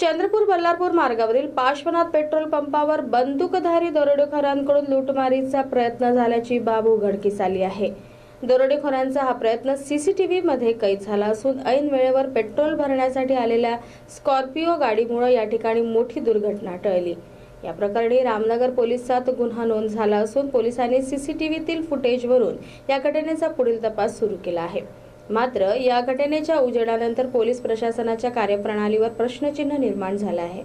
चंद्रपूर बल्लारपूर मार्गावरील पार्श्वनाथ पेट्रोल पंपावर बंदूकधारी दरोडेखोरांकडून लूटमारीचा प्रयत्न झाल्याची बाब उघडकीस आली आहे. दरोडेखोरांचा हा प्रयत्न सीसीटीव्ही मध्ये कैद झाला असून ऐन वेळेवर पेट्रोल भरण्यासाठी आलेल्या स्कॉर्पिओ गाडीमुळे या ठिकाणी मोठी दुर्घटना टळली. या प्रकरणी रामनगर पोलिसात गुन्हा नोंद झाला असून पोलिसांनी सीसीटीव्हीतील फुटेजवरून या घटनेचा पुढील तपास सुरू केला आहे. मात्र या घटनेच्या उजेडानंतर पोलीस प्रशासनाच्या कार्यप्रणालीवर प्रश्नचिन्ह निर्माण झालं आहे.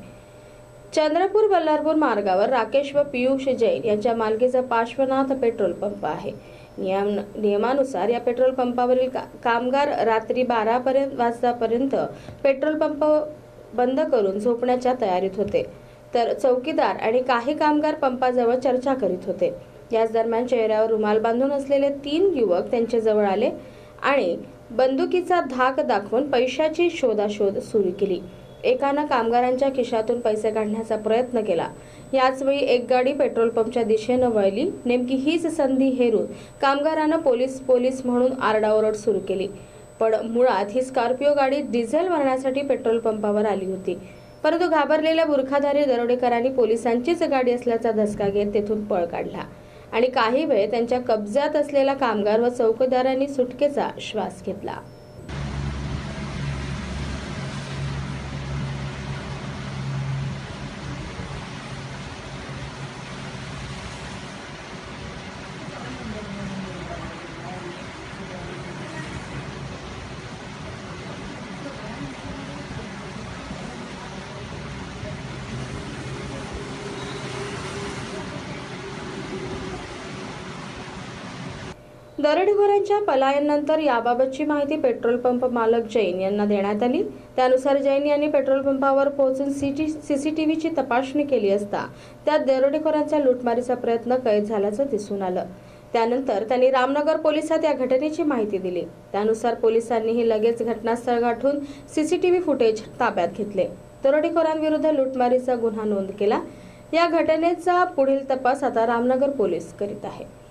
चंद्रपूर बल्लारपूर मार्गावर राकेश व पियुष जैन यांच्या मालकीचा पार्श्वनाथ पेट्रोल पंप आहे. नियम नियमानुसार या पेट्रोल पंपावरील का- कामगार रात्री बारापर्यंत वाजतापर्यंत पेट्रोल पंप बंद करून झोपण्याच्या तयारीत होते. तर चौकीदार आणि काही कामगार पंपाजवळ चर्चा करीत होते. याच दरम्यान चेहऱ्यावर रुमाल बांधून असलेले तीन युवक त्यांच्याजवळ आले. आणि बंदुकीचा धाक दाखवून पैशाची शोधाशोध सुरू केली. एकानं कामगारांच्या खिशातून पैसे काढण्याचा प्रयत्न केला. याचवेळी एक गाडी पेट्रोल पंपच्या दिशेनं वळली. नेमकी हीच संधी हेरून कामगारानं पोलीस पोलीस म्हणून आरडाओरड सुरू केली. पण मुळात ही स्कॉर्पिओ गाडी डिझेल भरण्यासाठी पेट्रोल पंपावर आली होती. परंतु घाबरलेल्या बुरखाधारी दरोडेकरांनी पोलिसांचीच गाडी असल्याचा धसका घेत तेथून पळ काढला. आणि काही वेळ त्यांच्या कब्जात असलेला कामगार व चौकदारांनी सुटकेचा श्वास घेतला. दरोडेखोरांच्या पलायनानंतर याबाबतची माहिती पेट्रोल पंप मालक जैन यांना देण्यात आली. त्यानुसार जैन यांनी पेट्रोल पंपावर पोहोचून सीटी सीसीटीव्हीची तपासणी केली असता त्यात दरोडेखोरांचा लुटमारीचा प्रयत्न कैद झाल्याचं दिसून आलं. त्यानंतर त्यांनी रामनगर पोलिसात या घटनेची माहिती दिली. त्यानुसार पोलिसांनीही लगेच घटनास्थळ गाठून सीसीटीव्ही फुटेज ताब्यात घेतले. दरोडेखोरांविरुद्ध लुटमारीचा गुन्हा नोंद केला. या घटनेचा पुढील तपास आता रामनगर पोलीस करीत आहे.